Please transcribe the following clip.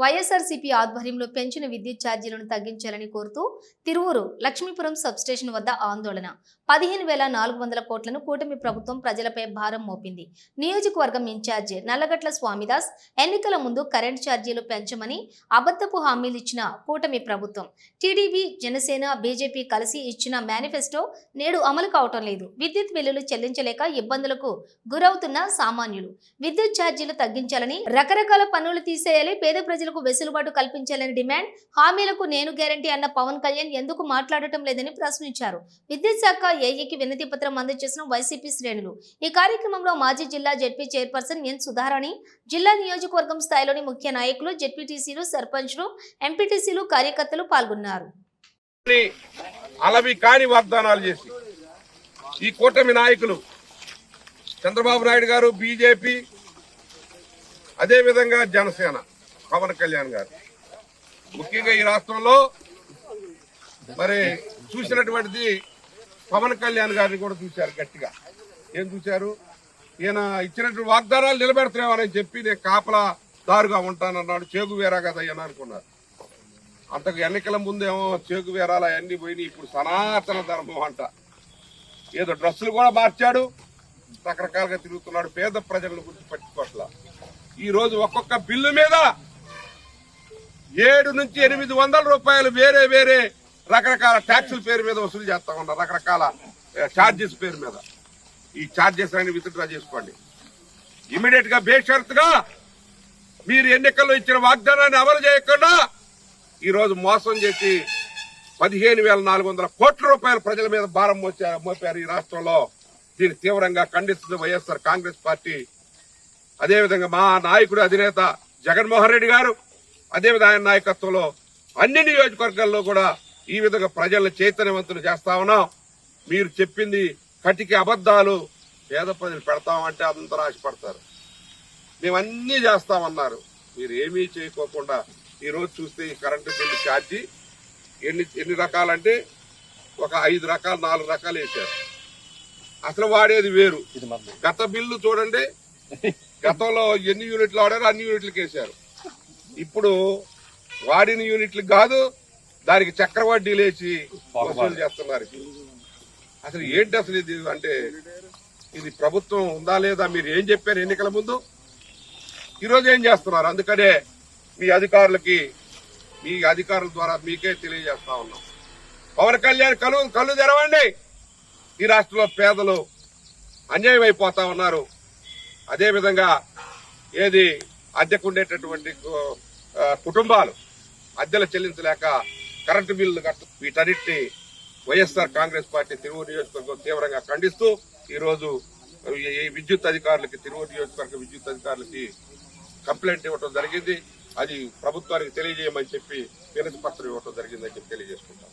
వైఎస్ఆర్సీపీ ఆధ్వర్యంలో పెంచిన విద్యుత్ ఛార్జీలను తగ్గించాలని కోరుతూ తిరువురు లక్ష్మీపురం సబ్స్టేషన్ వద్ద ఆందోళన. పదిహేను వేల నాలుగు వందల కోట్లను కూటమి ప్రభుత్వం ప్రజలపై భారం మోపింది. నియోజకవర్గం ఇన్ఛార్జ్ నల్లగట్ల స్వామిదాస్ ఎన్నికల ముందు కరెంట్ ఛార్జీలు పెంచమని అబద్ధపు హామీలు ఇచ్చిన కూటమి ప్రభుత్వం. టీడీపీ జనసేన బీజేపీ కలిసి ఇచ్చిన మేనిఫెస్టో నేడు అమలు కావటం లేదు. విద్యుత్ బిల్లులు చెల్లించలేక ఇబ్బందులకు గురవుతున్న సామాన్యులు. విద్యుత్ ఛార్జీలు తగ్గించాలని రకరకాల పనులు తీసేయాలి పేద ప్రజలు ప్రజలకు వెసులుబాటు కల్పించాలని డిమాండ్ హామీలకు నేను గ్యారంటీ అన్న పవన్ కళ్యాణ్ ఎందుకు మాట్లాడటం లేదని ప్రశ్నించారు. విద్యుత్ శాఖ ఏఈకి వినతి పత్రం అందజేసిన వైసీపీ శ్రేణులు. ఈ కార్యక్రమంలో మాజీ జిల్లా జెడ్పీ చైర్పర్సన్ ఎన్ సుధారాణి జిల్లా నియోజకవర్గం స్థాయిలోని ముఖ్య నాయకులు జెడ్పీటీసీలు సర్పంచ్లు ఎంపీటీసీలు కార్యకర్తలు పాల్గొన్నారు. అలవి కాని వాగ్దానాలు చేసి ఈ కూటమి నాయకులు చంద్రబాబు నాయుడు గారు బీజేపీ అదేవిధంగా జనసేన పవన్ కళ్యాణ్ గారు. ముఖ్యంగా ఈ రాష్ట్రంలో మరి చూసినటువంటిది పవన్ కళ్యాణ్ గారిని కూడా చూశారు గట్టిగా. ఏం చూశారు? ఈయన ఇచ్చినటువంటి వాగ్దానాలు నిలబెడతామని చెప్పి నేను కాపలా దారుగా ఉంటానన్నాడు. చేగు వేరా కదా అని అనుకున్నారు. అంతకు ఎన్నికల ముందేమో చేకు వేరాలు అవన్నీ పోయినాయి. ఇప్పుడు సనాతన ధర్మం అంట. ఏదో డ్రెస్సులు కూడా మార్చాడు. రకరకాలుగా తిరుగుతున్నాడు. పేద ప్రజలను గురించి పట్టుకోట్ల ఈ రోజు ఒక్కొక్క బిల్లు మీద ఏడు నుంచి ఎనిమిది వందల రూపాయలు వేరే వేరే రకరకాల ట్యాక్సుల పేరు మీద వసూలు చేస్తా ఉన్నారు. రకరకాల ఛార్జెస్ పేరు మీద. ఈ ఛార్జెస్ అని విత్డ్రా చేసుకోండి. ఇమీడియట్గా బేషరతుగా మీరు ఎన్నికల్లో ఇచ్చిన వాగ్దానాన్ని అమలు చేయకుండా ఈరోజు మోసం చేసి పదిహేను వేల నాలుగు వందల కోట్ల రూపాయలు ప్రజల మీద భారం మోసారు మోపారు ఈ రాష్ట్రంలో. దీన్ని తీవ్రంగా ఖండిస్తుంది వైఎస్ఆర్ కాంగ్రెస్ పార్టీ. అదేవిధంగా మా నాయకుడు అధినేత జగన్మోహన్ రెడ్డి గారు అదేవిధంగా ఆయన నాయకత్వంలో అన్ని నియోజకవర్గాల్లో కూడా ఈ విధంగా ప్రజలను చైతన్యవంతులు చేస్తా ఉన్నాం. మీరు చెప్పింది కటికి అబద్ధాలు పేద ప్రజలు పెడతామంటే అదంతా మేము అన్నీ చేస్తామన్నారు. మీరు ఏమీ చేయకోకుండా ఈ రోజు చూస్తే ఈ కరెంటు బిల్లు ఛార్జీ ఎన్ని ఎన్ని రకాలంటే ఒక ఐదు రకాలు నాలుగు రకాలు వేశారు. అసలు వాడేది వేరు. గత బిల్లు చూడండి. గతంలో ఎన్ని యూనిట్లు వాడారో అన్ని యూనిట్లకు వేశారు. ఇప్పుడు వాడిన యూనిట్లు కాదు దానికి చక్రవడ్డీలు వేసి వసూలు చేస్తున్నారు అసలు ఏంటి అసలు ఇది? అంటే ఇది ప్రభుత్వం ఉందా లేదా? మీరు ఏం చెప్పారు ఎన్నికల ముందు? ఈరోజు ఏం చేస్తున్నారు? అందుకనే మీ అధికారులకి మీ అధికారుల ద్వారా మీకే తెలియజేస్తా ఉన్నాం. పవన్ కళ్యాణ్ కలు కళ్ళు తెరవండి. ఈ రాష్ట్రంలో పేదలు అన్యాయం అయిపోతా ఉన్నారు. అదేవిధంగా ఏది అద్దెకు ఉండేటటువంటి కుటుంబాలు అద్దెలు చెల్లించలేక కరెంటు బిల్లు కట్ట వీటన్నిటిని వైఎస్ఆర్ కాంగ్రెస్ పార్టీ తిరువురు నియోజకవర్గం తీవ్రంగా ఖండిస్తూ ఈరోజు ఈ- విద్యుత్ అధికారులకి తిరువురు నియోజకవర్గ విద్యుత్ అధికారులకి కంప్లైంట్ ఇవ్వడం జరిగింది. అది ప్రభుత్వానికి తెలియజేయమని చెప్పి వినతి పత్రం ఇవ్వడం జరిగిందని చెప్పి తెలియజేసుకుంటాం.